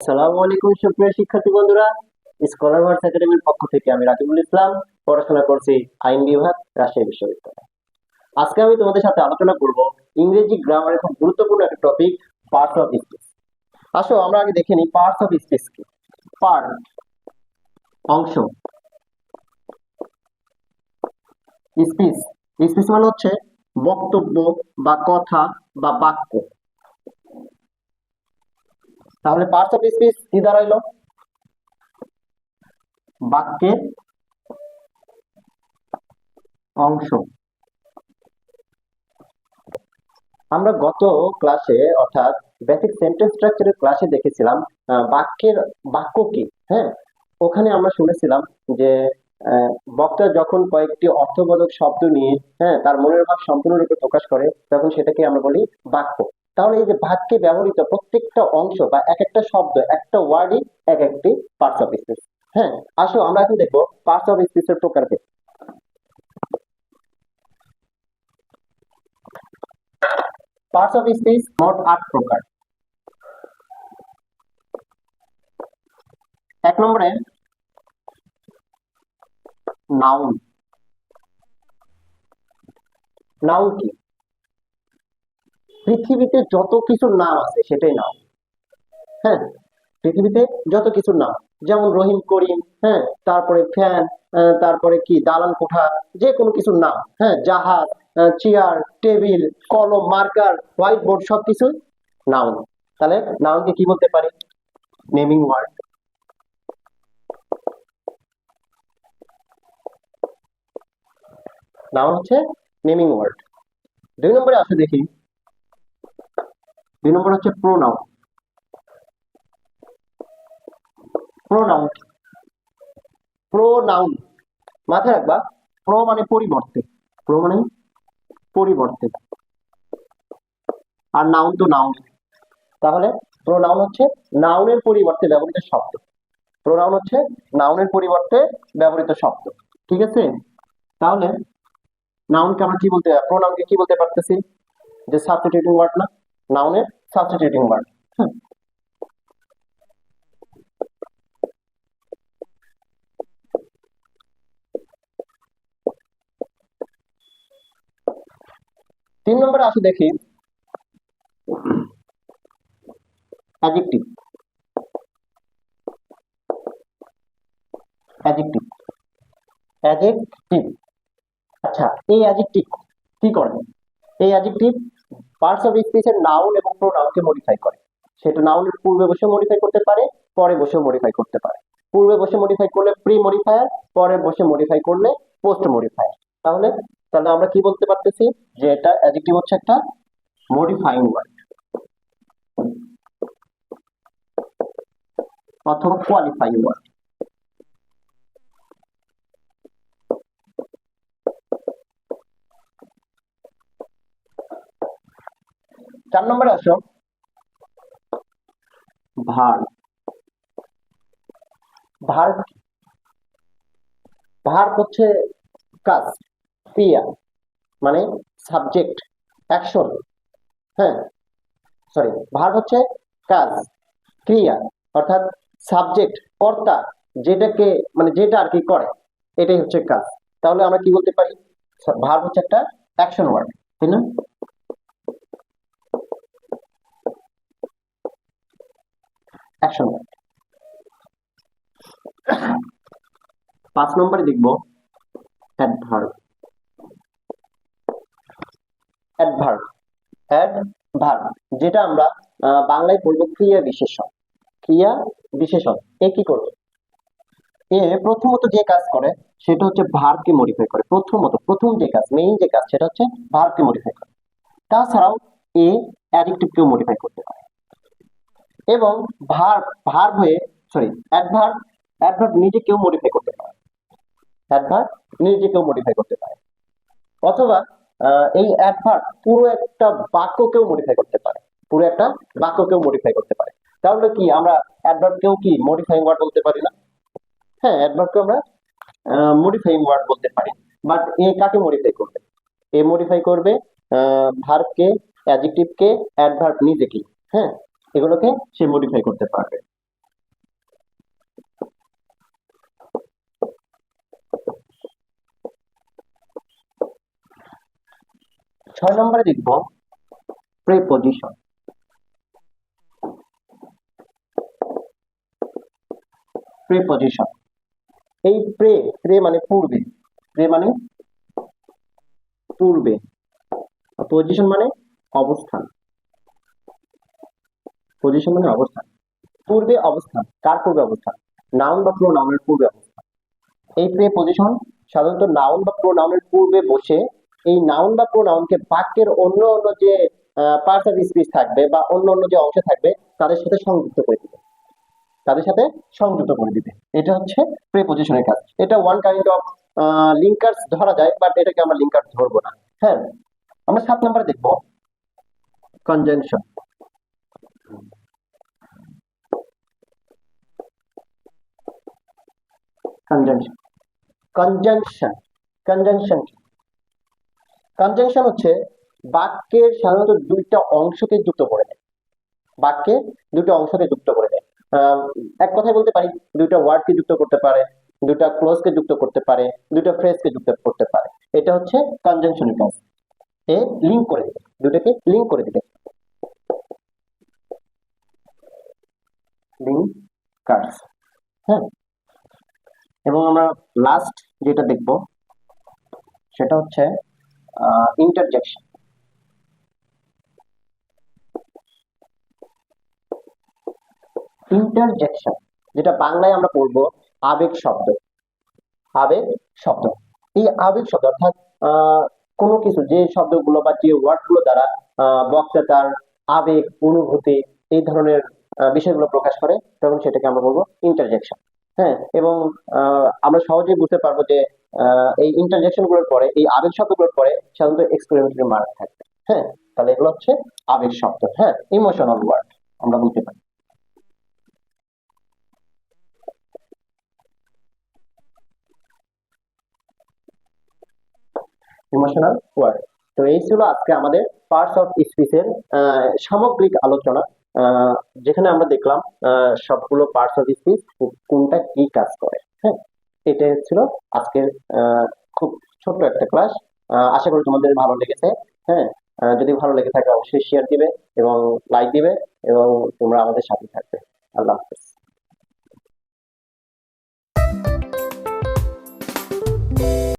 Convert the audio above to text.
আসসালামু আলাইকুম, সুপ্রিয় শিক্ষার্থী বন্ধুরা। স্কলার ভার্স একাডেমির পক্ষ থেকে আমি রাকিবুল ইসলাম। পড়াশোনা করছি আইন বিভাগ, রাজশাহী বিশ্ববিদ্যালয়। আজকে আমি তোমাদের সাথে আলোচনা করব ইংরেজি গ্রামারের খুব গুরুত্বপূর্ণ একটা টপিক পার্টস অফ স্পিচ আসো, আমরা আগে দেখে নিই পার্টস অফ স্পিচ কি। পার্ট অংশ। স্পিচ স্পিচ মানে হচ্ছে বক্তব্য বা কথা বা বাক্য। তাহলে পার্টস অফ স্পিচ কি দাঁড়াইলো? বাক্যের অংশ। আমরা গত ক্লাসে অর্থাৎ বেসিক সেন্টেন্স স্ট্রাকচারের ক্লাসে দেখেছিলাম বাক্যের বাক্য কি হ্যাঁ? ওখানে আমরা শুনেছিলাম যে বক্তা যখন কয়েকটি অর্থবোধক শব্দ নিয়ে হ্যাঁ তার মনের ভাব সম্পূর্ণরূপে প্রকাশ করে, তখন সেটাকে আমরা বলি বাক্য। তাহলে এই যে ভাগকে ব্যবহৃত প্রত্যেকটা অংশ বা এক একটা শব্দ, একটা ওয়ার্ডই এক একটি পার্টস অফ স্পিচ হ্যাঁ আসো, আমরা এখন দেখব পার্টস অফ স্পিচের প্রকারভেদ। পার্টস অফ স্পিচ মোট আট প্রকার। এক নম্বরে নাউন নাউন কি? পৃথিবীতে যত কিছুর নাম আছে, সেটাই নাম। হ্যাঁ পৃথিবীতে যত কিছুর নাম। যেমন রহিম, করিম হ্যাঁ তারপরে ফ্যান তারপরে কি, দালান কোঠা, যে কোনো কিছুর নাম। হ্যাঁ জাহাজ চেয়ার, টেবিল, কলম, মার্কার হোয়াইট বোর্ড সবকিছু নাউন তাহলে নাউনকে কি বলতে পারি? Naming word. নাউন হচ্ছে নেমিং ওয়ার্ড। দুই নম্বরে আছে দেখি। দুই নম্বর হচ্ছে প্রোনাউন প্রোনাউন প্রোনাউন মাথায় রাখবা প্রো মানে পরিবর্তে। প্রো মানে পরিবর্তে। আর নাউন তো নাউন তাহলে প্রোনাউন হচ্ছে নাউনের পরিবর্তে ব্যবহৃত শব্দ। প্রোনাউন হচ্ছে নাউনের পরিবর্তে ব্যবহৃত শব্দ। ঠিক আছে? তাহলে নাউনকে আমরা কি বলতে প্রোনাউনকে কি বলতে পারতেছি? যে সাবস্টিটিউটিং ওয়ার্ড না? নাউনের সাবস্টিটিউটিং ওয়ার্ড তিন নম্বরে আসে দেখি। অ্যাডজেক্টিভ অ্যাডজেক্টিভ অ্যাডজেক্টিভ আচ্ছা এই অ্যাডজেক্টিভ কি করে? এই অ্যাডজেক্টিভ পার্টস অফ স্পিচের নাউন এবং প্রোনাউনকে মডিফাই করে। সেটা নাউনের পূর্বে বসে মডিফাই করতে পারে, পরে বসে মডিফাই করতে পারে। পূর্বে বসে মডিফাই করলে প্রি মডিফায়ার পরে বসে মডিফাই করলে পোস্ট মডিফায়ার তাহলে তাহলে আমরা কি বলতে পারতেছি? যে এটা অ্যাডজেক্টিভ হচ্ছে একটা মডিফাইং ওয়ার্ড অথবা কোয়ালিফাইং ওয়ার্ড চার নম্বরে আসো। ভার। ভার ভার হচ্ছে কাজ, ক্রিয়া মানে সাবজেক্ট, অ্যাকশন। হ্যাঁ? সরি, ভার হচ্ছে কাজ, ক্রিয়া, অর্থাৎ সাবজেক্ট, কর্তা যেটাকে মানে যেটা আর কি করে, এটাই হচ্ছে কাজ। তাহলে আমরা কি বলতে পারি? ভার হচ্ছে একটা অ্যাকশন ওয়ার্ড, তাই না? ওয়ার্ড পাঁচ নম্বরে দেখব অ্যাডভার্ব অ্যাডভার্ব অ্যাডভার্ব যেটা আমরা বাংলায় বলব ক্রিয়া বিশেষণ। ক্রিয়া বিশেষণ। এ কি করবে? এ প্রথমত যে কাজ করে, সেটা হচ্ছে ভার্বকে মডিফাই করে। প্রথমত, প্রথম যে কাজ মেইন যে কাজ, সেটা হচ্ছে ভার্বকে মডিফাই করে। তাছাড়াও এ অ্যাডিকটিভকেও মডিফাই করতে এবং ভার্ব ভার্ব হয়ে সরি অ্যাডভার্ব অ্যাডভার্ব নিজেকেও মডিফাই করতে পারে। অ্যাডভার্ব নিজেকেও মডিফাই করতে পারে। অথবা এই অ্যাডভার্ব পুরো একটা বাক্যকেও মডিফাই করতে পারে। পুরো একটা বাক্যকেও মডিফাই করতে পারে। তাহলে কি, আমরা অ্যাডভার্বকেও কি মডিফাইং ওয়ার্ড বলতে পারি না? হ্যাঁ অ্যাডভার্বকে আমরা মডিফাইং ওয়ার্ড বলতে পারি। বাট এ কাকে মডিফাই করবে? এ মডিফাই করবে ভার্বকে অ্যাডজেক্টিভকে অ্যাডভার্ব নিজেকে হ্যাঁ এগুলোকে সে মডিফাই করতে পারবে। ছয় নম্বরে দেখব প্রেপজিশন প্রেপজিশন এই প্রে প্রে মানে পূর্বে প্রে মানে পূর্বে পজিশন মানে অবস্থান। পজিশন মানে অবস্থান। পূর্বে অবস্থান, কার পূর্বে অবস্থান? নাউন বা প্রো প্রোনাউনের পূর্বে অবস্থান। এই প্রে পজিশন সাধারণত নাউন বা প্রো প্রোনাউনের পূর্বে বসে এই নাউন বা প্রোনাউনকে বাক্যের অন্য অন্য যে পার্টস অফ স্পিচ থাকবে বা অন্য অন্য যে অংশ থাকবে, তাদের সাথে সংযুক্ত করে দিবে। তাদের সাথে সংযুক্ত করে দিবে। এটা হচ্ছে প্রিপজিশনের কাজ। এটা ওয়ান কাইন্ড অফ লিঙ্কার্স ধরা যায় বাট এটাকে আমরা লিঙ্কার ধরবো না। হ্যাঁ? আমরা সাত নম্বরে দেখব। Conjunction conjunction conjunction conjunction conjunction হচ্ছে বাক্যের সাধারণত দুইটা অংশকে যুক্ত করে দেয়। বাক্যে দুটো অংশকে যুক্ত করে দেয়। এক কথায় বলতে পারি, দুইটা ওয়ার্ডকে যুক্ত করতে পারে দুটা ক্লোজকে যুক্ত করতে পারে দুটো ফ্রেজকে যুক্ত করতে পারে। এটা হচ্ছে কনজাংশনের কাজ এ লিঙ্ক করে দিবে দুটাকে লিঙ্ক করে দিবে। লিঙ্ক কার্ডস হ্যাঁ। এবং আমরা লাস্ট যেটা দেখব, সেটা হচ্ছে ইন্টারজেকশন ইন্টারজেকশন যেটা বাংলায় আমরা পড়ব আবেগ শব্দ। আবেগ শব্দ। এই আবেগ শব্দ অর্থাৎ কোনো কিছু, যে শব্দগুলো বা যে ওয়ার্ডগুলো দ্বারা বক্তা তার আবেগ, অনুভূতি, এই ধরনের বিষয়গুলো প্রকাশ করে, তখন সেটাকে আমরা বলব ইন্টারজেকশন হ্যাঁ এবং আমরা সহজেই বুঝতে পারব যে এই ইন্টারজেকশনগুলোর পরে, এই আবেগ শব্দগুলোর পরে সাধারণত এক্সপেরিমেন্টারি মার্ক থাকবে। হ্যাঁ তাহলে এগুলো হচ্ছে আবেগ শব্দ হ্যাঁ ইমোশনাল ওয়ার্ড আমরা বলতে পারি। ইমোশনাল ওয়ার্ড তো এই ছিল আজকে আমাদের পার্টস অফ স্পিচের সামগ্রিক আলোচনা। যেখানে আমরা দেখলাম সবগুলো পার্টস অফ স্পিচ কোনটা কি কাজ করে হ্যাঁ? এটা ছিল আজকের খুব ছোট্ট একটা ক্লাস আশা করি তোমাদের ভালো লেগেছে হ্যাঁ? যদি ভালো লেগে থাকে, অবশ্যই শেয়ার দিবে এবং লাইক দিবে এবং তোমরা আমাদের সাথে থাকবে। আল্লাহ হাফেজ।